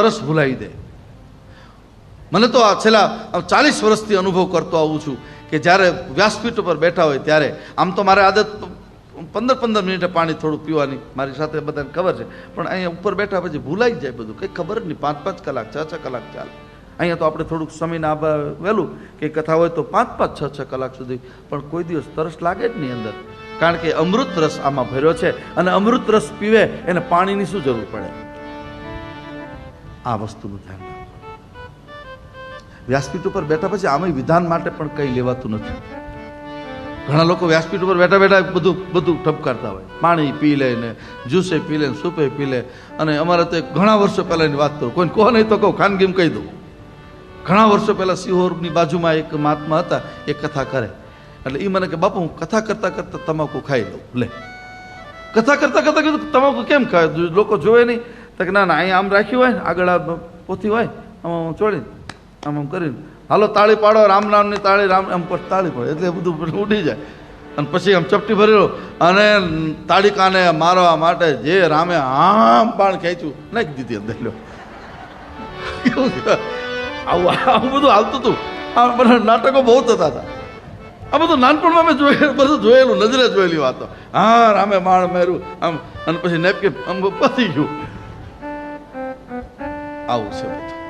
તરસ ભૂલાવી દે. મને તો આ છેલ્લા ચાલીસ વર્ષથી અનુભવ કરતો આવું છું કે જ્યારે વ્યાસપીઠ ઉપર બેઠા હોય ત્યારે આમ તો મારે આદત પંદર પંદર મિનિટે પાણી થોડું પીવાની મારી સાથે બધાને ખબર છે. પણ અહીંયા ઉપર બેઠા પછી ભૂલાઈ જાય બધું. કંઈ ખબર જ નહીં. પાંચ પાંચ કલાક, છ છ કલાક ચાલે. અહીંયા તો આપણે થોડુંક સમયને આભા વહેલું કે કથા હોય તો પાંચ પાંચ, છ છ કલાક સુધી. પણ કોઈ દિવસ તરસ લાગે જ નહીં અંદર. કારણ કે અમૃત રસ આમાં ભર્યો છે અને અમૃત રસ પીવે એને પાણીની શું જરૂર પડે? આ વસ્તુનું ધ્યાન રાખો વ્યાસપીઠ ઉપર બેઠા પછી આમાં વિધાન માટે પણ કંઈ લેવાતું નથી. ઘણા લોકો વ્યાસપીઠ ઉપર બેઠા બેઠા બધું બધું ઠપકારતા હોય. પાણી પી લે ને, જ્યુસે પી લે સૂપે પી લે. અને અમારે તો ઘણા વર્ષો પહેલાંની વાત કરું. કોઈને કહો નહીં તો કહું, ખાનગીમ કહી દઉં. ઘણા વર્ષો પહેલાં સિહોરની બાજુમાં એક મહાત્મા હતા, એ કથા કરે. એટલે એ મને કે, બાપુ, હું કથા કરતાં કરતાં તમાકુ ખાઈ લઉં. લે. કથા કરતાં કરતાં કીધું, તમાકુ કેમ ખાય લોકો જોવે નહીં. તો કે, ના ના, અહીંયા આમ રાખ્યું હોય આગળ આ પોથી હોય, આમ આમ ચોળી આમ આમ કરીને. હાલો, તાળી પાડો, રામ નામની તાળી, રામ, એમ પર તાળી પડે. એટલે બધું ઉડી જાય. અને પછી આમ ચપટી ભરેલો. અને તાળીકાને મારવા માટે જે રામે આમ બાણ ખેંચ્યું, નાખી દીધી અંદર લો આવું આવું બધું હાલતું હતું. આ બધા નાટકો બહુ થતા હતા. આ બધું નાનપણમાં મેં જોયેલું બધું જોયેલું, નજરે જોયેલી વાતો. હા, રામે માણ માર્યું, આમ, અને પછી નેપકિન આમ પતી ગયું. ao seu botão.